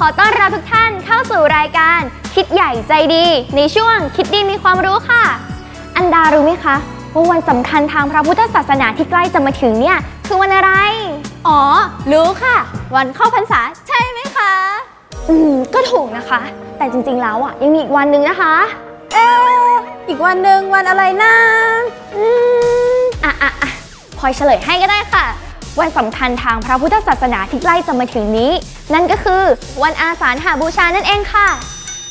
ขอต้อนรับทุกท่านเข้าสู่รายการ คิดใหญ่ใจดี ในช่วงคิดดีมีความรู้ค่ะ อันดารู้ไหมคะว่าวันสำคัญทางพระพุทธศาสนาที่ใกล้จะมาถึงเนี่ยคือวันอะไร อ๋อ รู้ค่ะ วันเข้าพรรษาใช่ไหมคะ อืม ก็ถูกนะคะ แต่จริงๆแล้วอะ ยังมีอีกวันหนึ่งนะคะ เอ๊ะอีกวันหนึ่งวันอะไรนะ อืม อะอะอะพลอยเฉลยให้ก็ได้ค่ะ วันสำคัญทางพระพุทธศาสนาที่ใกล้จะมาถึงนี้ นั่นก็คือวันอาสาฬหาบูชานั่นเองค่ะ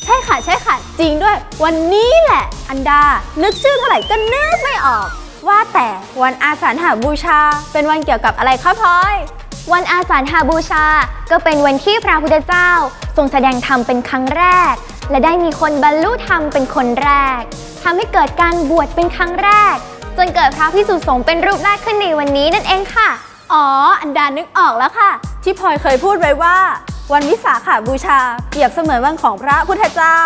ใช่ค่ะใช่ค่ะ จริงด้วย วันนี้แหละ อันดา นึกชื่อเท่าไหร่ก็นึกไม่ออก ว่าแต่วันอาสาฬหาบูชา เป็นวันเกี่ยวกับอะไรคะพลอยวันอาสาฬหาบูชา ก็เป็นวันที่พระพุทธเจ้า ทรงแสดงธรรมเป็นครั้งแรก และได้มีคนบรรลุธรรมเป็นคนแรกทำให้เกิดการบวชเป็นครั้งแรก จนเกิดพระพิสุสงฆ์เป็นรูปแรกขึ้นในวันนี้นั่นเองค่ะ อ๋อ อันดานึกออกแล้วค่ะ ที่พลอยเคยพูดไว้ว่า วันวิสาขาบูชา เปรียบเสมือนวันของพระพุทธเจ้า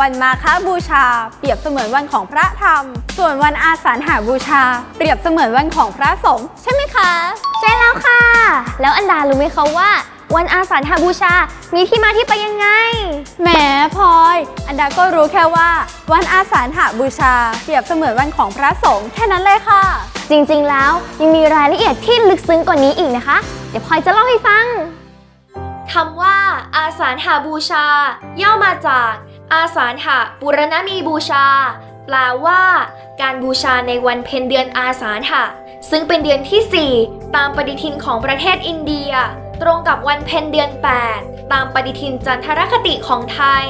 วันมาฆบูชา เปรียบเสมือนวันของพระธรรม ส่วนวันอาสาฬหาบูชา เปรียบเสมือนวันของพระสงฆ์ใช่ไหมคะ ใช่แล้วค่ะ แล้วอันดารู้ไหมคะว่า วันอาสาฬหาบูชา มีที่มาที่ไปยังไง แหมพลอย อันดาก็รู้แค่ว่า วันอาสาฬหาบูชา เปรียบเสมือนวันของพระสงฆ์แค่นั้นเลยค่ะ จริงๆแล้วยังมีรายละเอียดที่ลึกซึ้งกว่านี้อีกนะคะ เดี๋ยวพลอยจะเล่าให้ฟังคำว่า อาสาฬหาบูชา ย่อมาจาก อาสาฬหะปุรณมีบูชา แปลว่า การบูชาในวันเพ็ญเดือนอาสาฬหะซึ่งเป็นเดือนที่ 4 ตามปฏิทินของประเทศอินเดีย ตรงกับวันเพ็ญเดือน 8 ตามปฏิทินจันทรคติของไทย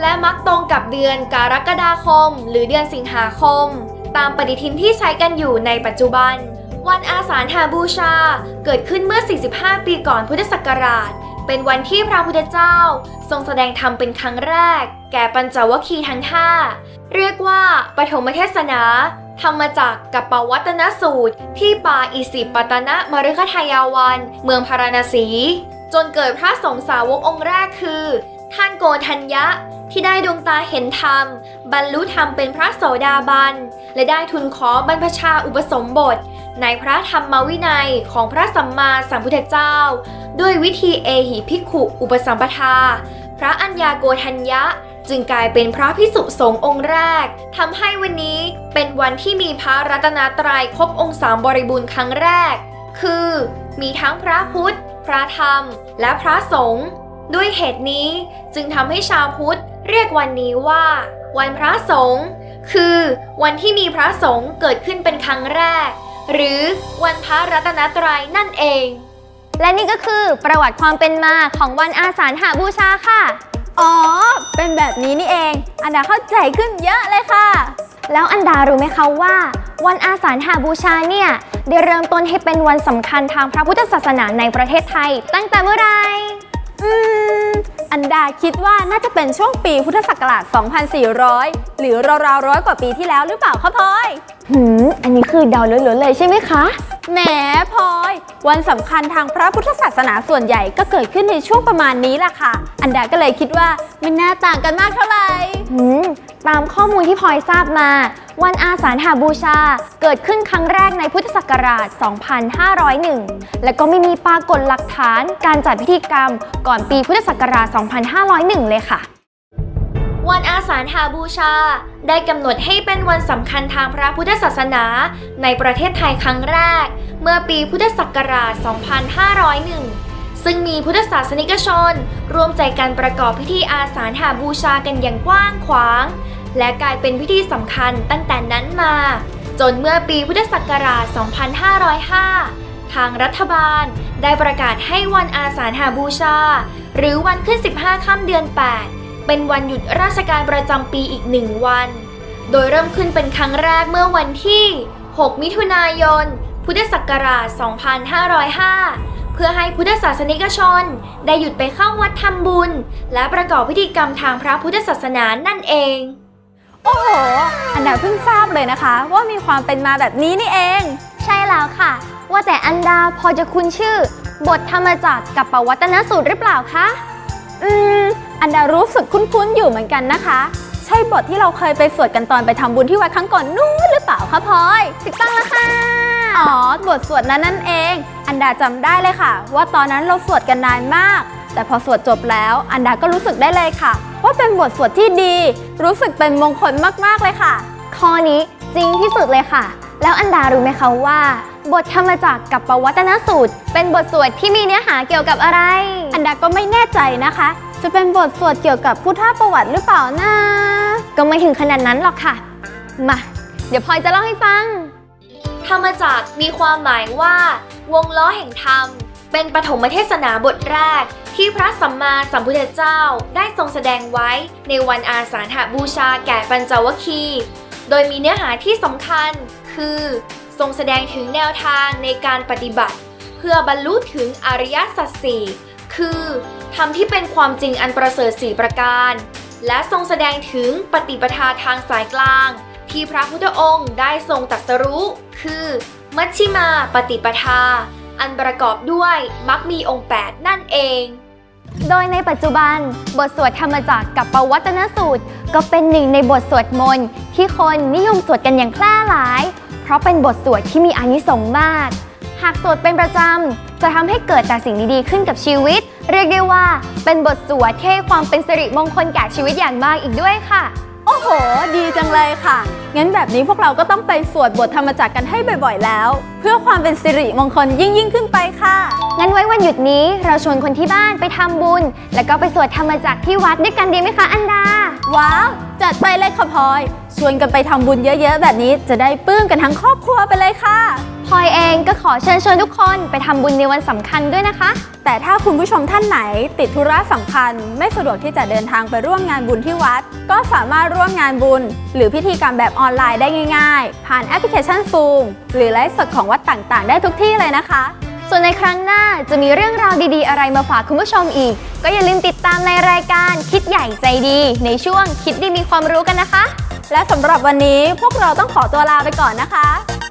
และมักตรงกับเดือนกรกฎาคม หรือเดือนสิงหาคม ตามปฏิทินที่ใช้กันอยู่ในปัจจุบัน วันอาสาฬหาบูชาเกิดขึ้นเมื่อ 45 ปีก่อนพุทธศักราช เป็นวันที่พระพุทธเจ้า ทรงแสดงธรรมเป็นครั้งแรก แก่ปัญจวัคคีย์ทั้ง 5 เรียกว่าปฐมเทศนา ทำมาจากกัปปวัตนสูตร ที่ป่าอิสิปตนะมฤคทายาวัน เมืองพาราณสี จนเกิดพระสงฆ์สาวกองค์แรกคือ ท่านโกธัญญะที่ได้ดวงตาเห็นธรรม บรรลุธรรมเป็นพระโสดาบัน และได้ทุนขอบรรพชาอุปสมบท ในพระธรรมวินัยของพระสัมมาสัมพุทธเจ้า ด้วยวิธีเอหิภิกขุอุปสัมปทา พระอัญญาโกธัญญะ จึงกลายเป็นพระพิสุสงฆ์องค์แรกทำให้วันนี้เป็นวันที่มีพระรัตนตรัยครบองค์สามบริบูรณ์ครั้งแรก คือ มีทั้งพระพุทธ พระธรรม และพระสงฆ์ด้วยเหตุนี้จึงทำให้ชาวพุทธเรียกวันนี้ว่า วันพระสงฆ์คือวันที่มีพระสงฆ์เกิดขึ้นเป็นครั้งแรก หรือวันพระรัตนตรัยนั่นเอง และนี่ก็คือประวัติความเป็นมาของวันอาสาฬหาบูชาค่ะ อ๋อ เป็นแบบนี้นี่เอง อันดาเข้าใจขึ้นเยอะเลยค่ะ แล้วอันดารู้ไหมคะว่า วันอาสาฬหาบูชาเนี่ย ได้เริ่มต้นให้เป็นวันสำคัญทางพระพุทธศาสนาในประเทศไทย ตั้งแต่เมื่อไหร่อืม อันดาคิดว่าน่าจะเป็นช่วงปีพุทธศักราช 2400 หรือราวๆร้อยกว่าปีที่แล้วหรือเปล่าคะพลอย หืม อันนี้คือเดาล้วนๆเลยใช่ไหมคะ แหมพลอย วันสำคัญทางพระพุทธศาสนาส่วนใหญ่ก็เกิดขึ้นในช่วงประมาณนี้แหละค่ะ อันดาก็เลยคิดว่าไม่น่าต่างกันมากเท่าไหร่หืมตามข้อมูลที่พลอยทราบมา วันอาสาฬหาบูชาเกิดขึ้นครั้งแรกในพุทธศักราช 2501 และก็ไม่มีปรากฏหลักฐานการจัดพิธีกรรมก่อนปีพุทธศักราช 2501 เลยค่ะ วันอาสาฬหาบูชา ได้กำหนดให้เป็นวันสำคัญทางพระพุทธศาสนาในประเทศไทยครั้งแรก เมื่อปีพุทธศักราช 2501 ซึ่งมีพุทธศาสนิกชนร่วมใจกันประกอบพิธีอาสาหาบูชากันอย่างกว้างขวาง และกลายเป็นพิธีสำคัญตั้งแต่นั้นมา จนเมื่อปีพุทธศักราช 2505 ทางรัฐบาลได้ประกาศให้วันอาสาหาบูชา หรือวันขึ้น 15 ค่ำเดือน 8 เป็นวันหยุดราชการประจำปีอีกหนึ่งวัน โดยเริ่มขึ้นเป็นครั้งแรกเมื่อวันที่ 6 มิถุนายน พุทธศักราช 2505 เพื่อให้พุทธศาสนิกชน ได้หยุดไปเข้าวัดทำบุญ และประกอบพิธีกรรมทางพระพุทธศาสนานั่นเอง โอ้โห อันดาเพิ่งทราบเลยนะคะ ว่ามีความเป็นมาแบบนี้นี่เอง ใช่แล้วค่ะ ว่าแต่อันดาพอจะคุ้นชื่อ บทธรรมจักรกับปวัตนสูตรหรือเปล่าคะ อืม อันดารู้สึกคุ้นๆอยู่เหมือนกันนะคะ ใช่บทที่เราเคยไปสวดกันตอนไปทำบุญที่วัดครั้งก่อนนู้นหรือเปล่าคะพลอยถูกต้องแล้วค่ะอ๋อบทสวดนั้นนั่นเอง อันดาจำได้เลยค่ะ ว่าตอนนั้นเราสวดกันนานมาก แต่พอสวดจบแล้ว อันดาก็รู้สึกได้เลยค่ะ ว่าเป็นบทสวดที่ดี รู้สึกเป็นมงคลมากๆเลยค่ะข้อนี้จริงที่สุดเลยค่ะ แล้วอันดารู้ไหมคะว่า บทธรรมจักรกับปวัตนสูตร เป็นบทสวดที่มีเนื้อหาเกี่ยวกับอะไร อันดาก็ไม่แน่ใจนะคะ จะเป็นบทสวดเกี่ยวกับพุทธประวัติหรือเปล่านะ ก็ไม่ถึงขนาดนั้นหรอกค่ะ มา เดี๋ยวพลอยจะเล่าให้ฟัง ธรรมจักรมีความหมายว่า วงล้อแห่งธรรม เป็นปฐมเทศนาบทแรก ที่พระสัมมาสัมพุทธเจ้าได้ทรงแสดงไว้ในวันอาสาฬหบูชาแก่ปัญจวคีโดยมีเนื้อหาที่สำคัญ คือ ทรงแสดงถึงแนวทางในการปฏิบัติ เพื่อบรรลุถึงอริยสัจสี่คือ ธรรมที่เป็นความจริงอันประเสริฐสี่ประการ และทรงแสดงถึงปฏิปทาทางสายกลาง ที่พระพุทธองค์ได้ทรงตรัสรู้ คือ มัชชิมาปฏิปทา อันประกอบด้วยมักมีองค์ 8 นั่นเอง โดยในปัจจุบัน บทสวดธรรมจักรกับปวัตนสูตร ก็เป็นหนึ่งในบทสวดมนต์ที่คนนิยมสวดกันอย่างแพร่หลาย เพราะเป็นบทสวดที่มีอานิสงส์มาก หากสวดเป็นประจำจะทำให้เกิดแต่สิ่งดีๆขึ้นกับชีวิต เรียกได้ว่าเป็นบทสวดที่ให้ความเป็นสิริมงคลแก่ชีวิตอย่างมากอีกด้วยค่ะ โอ้โห ดีจังเลยค่ะ งั้นแบบนี้พวกเราก็ต้องไปสวดบทธรรมจักรกันให้บ่อยๆแล้ว เพื่อความเป็นสิริมงคลยิ่งยิ่งๆขึ้นไปค่ะ งั้นไว้วันหยุดนี้เราชวนคนที่บ้านไปทำบุญ แล้วก็ไปสวดธรรมจักรที่วัดด้วยกันดีไหมคะอันดา ว้าว จัดไปเลยค่ะพลอย ชวนกันไปทำบุญเยอะๆ แบบนี้จะได้ปลื้มกันทั้งครอบครัวไปเลยค่ะ พลอยเองก็ขอเชิญชวนทุกคนไปทำบุญในวันสำคัญด้วยนะคะ แต่ถ้าคุณผู้ชมท่านไหนติดธุระสำคัญ ไม่สะดวกที่จะเดินทางไปร่วมงานบุญที่วัด ก็สามารถร่วมงานบุญ หรือพิธีกรรมแบบออนไลน์ได้ง่าย ๆ ผ่านแอปพลิเคชัน Zoom หรือไลฟ์สดของวัดต่างๆ ได้ทุกที่เลยนะคะ ส่วนในครั้งหน้าจะมีเรื่องราวดีๆ อะไรมาฝากคุณผู้ชมอีก ก็อย่าลืมติดตามในรายการคิดใหญ่ใจดี ในช่วงคิดดีมีความรู้กันนะคะ และสำหรับวันนี้พวกเราต้องขอตัวลาไปก่อนนะคะ